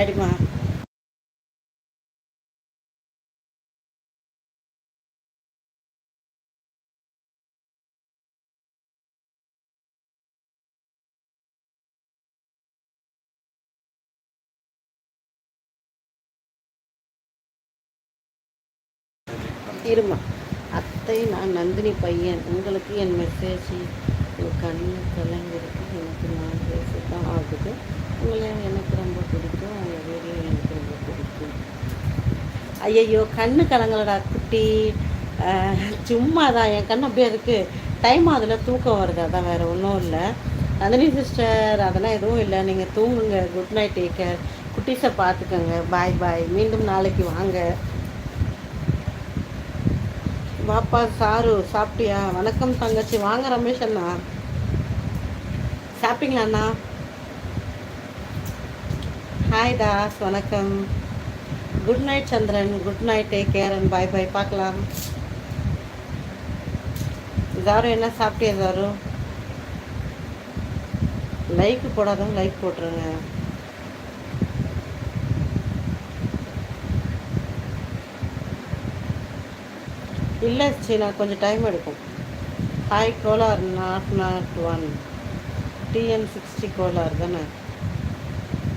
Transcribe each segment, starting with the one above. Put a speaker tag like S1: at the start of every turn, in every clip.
S1: சரிம்மா இருமா. அத்தை நான் நந்தினி பையன். உங்களுக்கு என் மெசேஜ் உங்கள் கண்ணு கலங்கிருக்கு எனக்கு நான் பேச தான் ஆகுது உங்களை எனக்கு ரொம்ப பிடிக்கும் உங்கள் வீடியோ எனக்கு ரொம்ப பிடிக்கும் ஐயையோ கண்ணு கலங்கலடா குட்டி. சும்மா தான் என் கண்ணு அப்படியே இருக்குது டைம் அதில் தூக்கம் வருது அதான் வேறு ஒன்றும் இல்லை. நந்தினி சிஸ்டர் அதெல்லாம் எதுவும் இல்லை. நீங்கள் தூங்குங்க குட் நைட் டேக் கேர் குட்டீஸை பார்த்துக்கோங்க. பாய் பாய் மீண்டும் நாளைக்கு வாங்க. வாப்பா சாரு சாப்பிட்டியா? வணக்கம் தங்கச்சி. வாங்க ரமேஷ் அண்ணா. சாப்பிட்டீங்களா அண்ணா? ஹாய் தாஸ். வணக்கம். Good night Chandran good night take care and bye பார்க்கலாம். தாரு என்ன சாப்பிட்டே தாரு லைக் போடாதவங்க லைக் போட்டுருங்க. இல்லை சீனா கொஞ்சம் டைம் எடுக்கும். Hi Kolar not not one TN sixty Kolar தானே?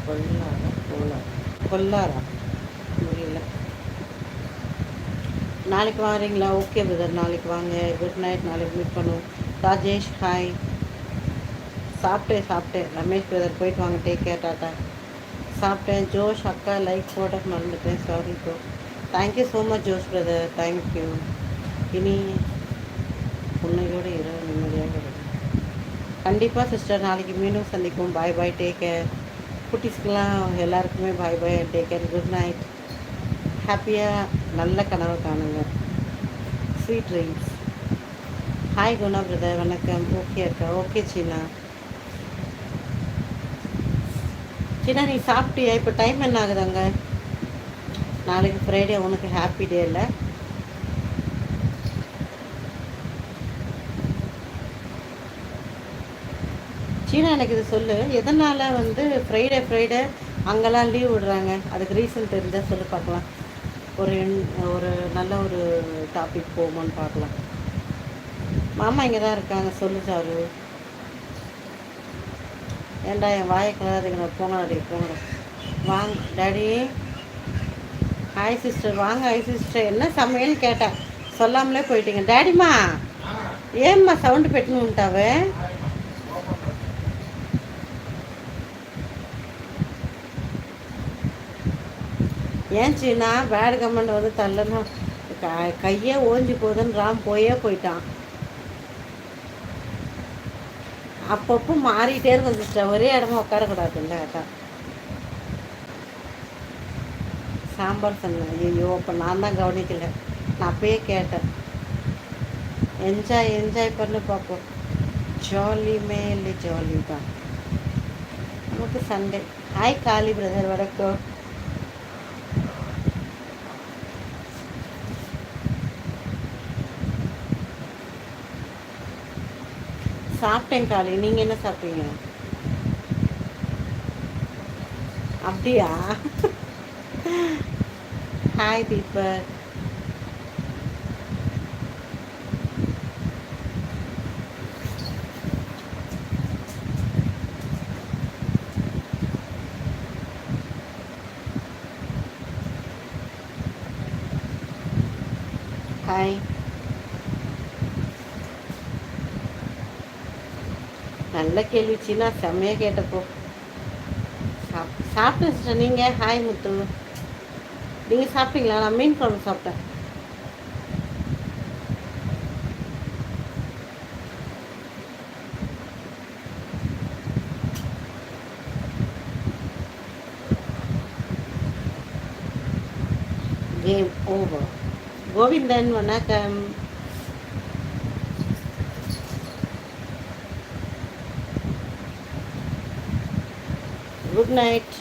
S1: கொல்லாரா கோலார் கொல்லாரா? முடியல. நாளைக்கு வாரீங்களா? ஓகே பிரதர் நாளைக்கு வாங்க. குட் நைட் நாளைக்கு மீட் பண்ணுவோம். ராஜேஷ் ஹாய் சாப்பிட்டேன் சாப்பிட்டேன். ரமேஷ் பிரதர் போயிட்டு வாங்க. டேக் கேர் டாட்டா சாப்பிட்டேன். ஜோஷ் அக்கா லைக் போட மறந்துட்டேன். Sorry bro thank you so much Josh brother thank you இனி புன்னையோடு இரவு நிம்மதியாக இருக்கும் கண்டிப்பாக சிஸ்டர் நாளைக்கு மீண்டும் சந்திக்கும் பாய் பாய் டேக் கேர் குட்டீஸ்க்கெலாம் எல்லாருக்குமே bye bye take care good night ஹாப்பியாக நல்ல கனவு காணுங்க. Sweet dreams hi Guna brother வணக்கம். ஓகே அக்கா. ஓகே சீனா. சீனா நீ சாப்பிட்டியா? இப்போ டைம் என்ன ஆகுதாங்க? நாளைக்கு ஃப்ரைடே உனக்கு ஹாப்பி டே இல்லை? சீனா எனக்கு இது சொல்லு. எதனால் வந்து ஃப்ரைடே ஃப்ரைடே அங்கெல்லாம் லீவ் விடுறாங்க? அதுக்கு ரீசன் தெரிஞ்சால் சொல்லி பார்க்கலாம். ஒரு ஒரு நல்ல ஒரு டாபிக் போகுமான்னு பார்க்கலாம். மாமா இங்கே தான் இருக்காங்க சொல்லு சாரு. ஏன்டா என் வாயை கலராதீங்க போங்க டாடி போங்க வாங்க டாடி. ஹாய் சிஸ்டர் வாங்க ஹாய் சிஸ்டர் என்ன சமையல் கேட்டேன். சொல்லாமலே போயிட்டீங்க. டாடிமா ஏம்மா சவுண்டு பெட்டுன்னு விட்டாவே ஏன் சீனா பேட் கமெண்ட் வந்து தள்ளனா க- கையே ஓஞ்சி போகுதுன்னு ராம் போயே போயிட்டான். அப்பப்போ மாறிட்டே இருக்கும் சிஸ்டர் ஒரே இடமா உட்காரக்கூடாதுல்ல அதான். சாம்பார் சொன்னேன். ஐயோ அப்போ நான் தான் கவனிக்கல. நான் அப்பயே கேட்டேன். என்ஜாய் என்ஜாய் பண்ணி பார்ப்போம் ஜாலி மேலே ஜாலி தான். நமக்கு சண்டே ஹாய் காளி பிரதர் வணக்கம். சாப்பிட்டேன் காளி. நீங்கள் என்ன சாப்பிட்டீங்க? அப்படியா? ஹாய் தீபக் ஹாய் நல்ல கேள்வி சீனா செம்மையாக கேட்டப்போ. சாப் சாப்பிட்டேன் சிஸ்டர் நீங்கள் ஹாய் முத்து. நீங்கள் சாப்பிட்டீங்களா? நான் மீன் குழம்பு சாப்பிட்டேன். கேம் ஓவர் கோவிந்தன் வணக்கம். Good night